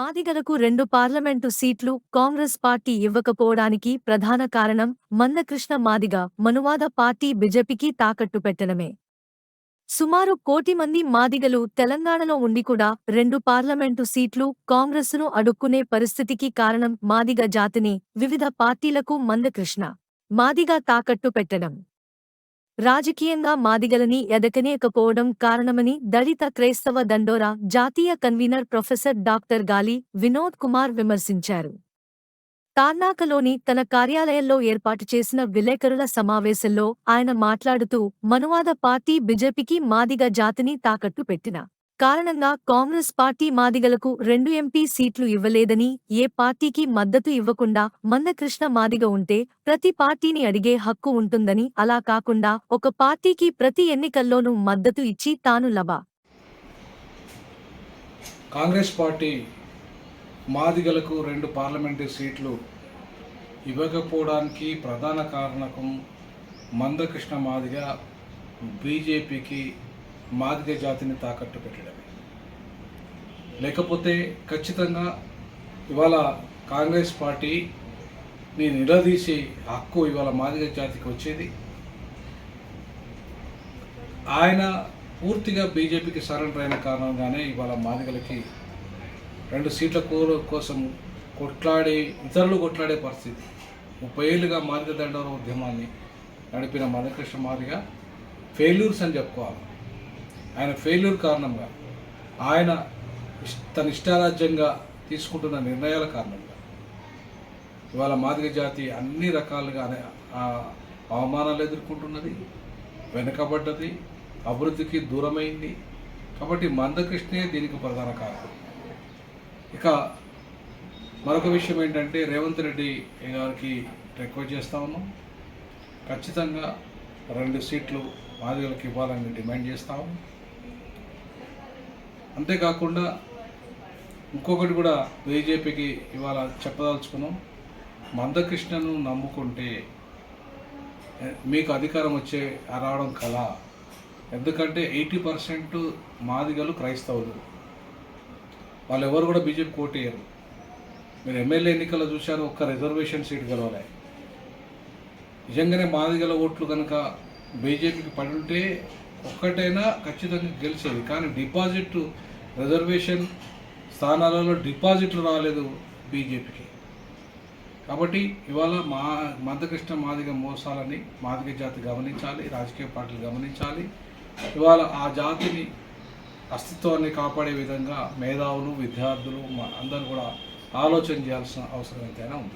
మాదిగలకు రెండు పార్లమెంటు సీట్లు కాంగ్రెస్ పార్టీ ఇవ్వకపోవడానికి ప్రధాన కారణం మందకృష్ణ మాదిగ మనువాద పార్టీ బిజెపికి తాకట్టు పెట్టడమే. సుమారు కోటి మంది మాదిగలు తెలంగాణలో ఉండి కూడా రెండు పార్లమెంటు సీట్లు కాంగ్రెసును అడుక్కునే పరిస్థితికి కారణం మాదిగ జాతిని వివిధ పార్టీలకు మందకృష్ణ మాదిగ తాకట్టు పెట్టడం. రాజకీయంగా మాదిగలని ఎదకనేకపోవడం కారణమని దళిత క్రైస్తవ దండోరా జాతీయ కన్వీనర్ ప్రొఫెసర్ డాక్టర్ గాలి వినోద్ కుమార్ విమర్శించారు. తార్నాకలోని తన కార్యాలయంలో ఏర్పాటు చేసిన విలేకరుల సమావేశంలో ఆయన మాట్లాడుతూ మనువాద పార్టీ బిజెపికి మాదిగ జాతిని తాకట్టు పెట్టిన. కారణంగా కాంగ్రెస్ పార్టీ మాదిగలకు రెండు ఎంపీ సీట్లు ఇవ్వలేదని ఏ పార్టీకి మద్దతు ఇవ్వకుండా మందకృష్ణ మాదిగ ఉంటే ప్రతి పార్టీని అడిగే హక్కు ఉంటుందని అలా కాకుండా ఒక పార్టీకి ప్రతి ఎన్నికల్లోనూ మద్దతు ఇచ్చి తాను లభ కాంగ్రెస్ పార్టీ మాదిగలకు రెండు పార్లమెంటు సీట్లు ఇవ్వకపోవడానికి ప్రధాన కారణకం మందకృష్ణ మాదిగ బీజేపీకి మాదిగ జాతిని తాకట్టు పెట్టడమే. లేకపోతే ఖచ్చితంగా ఇవాళ కాంగ్రెస్ పార్టీని నిలదీసి హక్కు ఇవాళ మాదిగ జాతికి వచ్చేది. ఆయన పూర్తిగా బీజేపీకి సరెండర్ అయిన కారణంగానే ఇవాళ మాదిగలకి రెండు సీట్ల కోరు కోసం కొట్లాడే ఇతరులు కొట్లాడే పరిస్థితి. ముప్పై ఏళ్ళుగా మాదిగ దండోర ఉద్యమాన్ని నడిపిన మధకృష్ణ మాదిగ ఫెయిల్యూర్స్ అని చెప్పుకోవాలి. ఆయన ఫెయిల్యూర్ కారణంగా ఆయన తన ఇష్టారాజ్యంగా తీసుకుంటున్న నిర్ణయాల కారణంగా ఇవాళ మాదిగ జాతి అన్ని రకాలుగా ఆ అవమానాలు ఎదుర్కొంటున్నది వెనుకబడ్డది అభివృద్ధికి దూరమైంది. కాబట్టి మందకృష్ణే దీనికి ప్రధాన కారణం. ఇక మరొక విషయం ఏంటంటే రేవంత్ రెడ్డి గారికి రిక్వెస్ట్ చేస్తా ఉన్నాం. ఖచ్చితంగా రెండు సీట్లు మాదిగలకు ఇవ్వాలని డిమాండ్ చేస్తాము అంతేకాకుండా ఇంకొకటి కూడా బీజేపీకి ఇవాళ చెప్పదలుచుకున్నాం. మందకృష్ణను నమ్ముకుంటే మీకు అధికారం వచ్చే రావడం కల. ఎందుకంటే ఎయిటీ పర్సెంట్ మాదిగలు క్రైస్తవులు. వాళ్ళు ఎవరు కూడా బీజేపీ కోటేయరు మీరు ఎమ్మెల్యే ఎన్నికల్లో చూశారు ఒక్క రిజర్వేషన్ సీట్ గెలవలే. నిజంగానే మాదిగల ఓట్లు కనుక బీజేపీకి పడి ఉంటే ఒక్కటైనా ఖచ్చితంగా గెలిచేది. కానీ డిపాజిట్ రిజర్వేషన్ స్థానాలలో డిపాజిట్లు రాలేదు బీజేపీకి. కాబట్టి ఇవాళ మా మందకృష్ణ మాదిగ మోసాలని మాదిగ జాతి గమనించాలి రాజకీయ పార్టీలు గమనించాలి. ఇవాళ ఆ జాతిని అస్తిత్వాన్ని కాపాడే విధంగా మేధావులు విద్యార్థులు మ- అందరూ కూడా ఆలోచన చేయాల్సిన అవసరం ఎంతైనా ఉంది.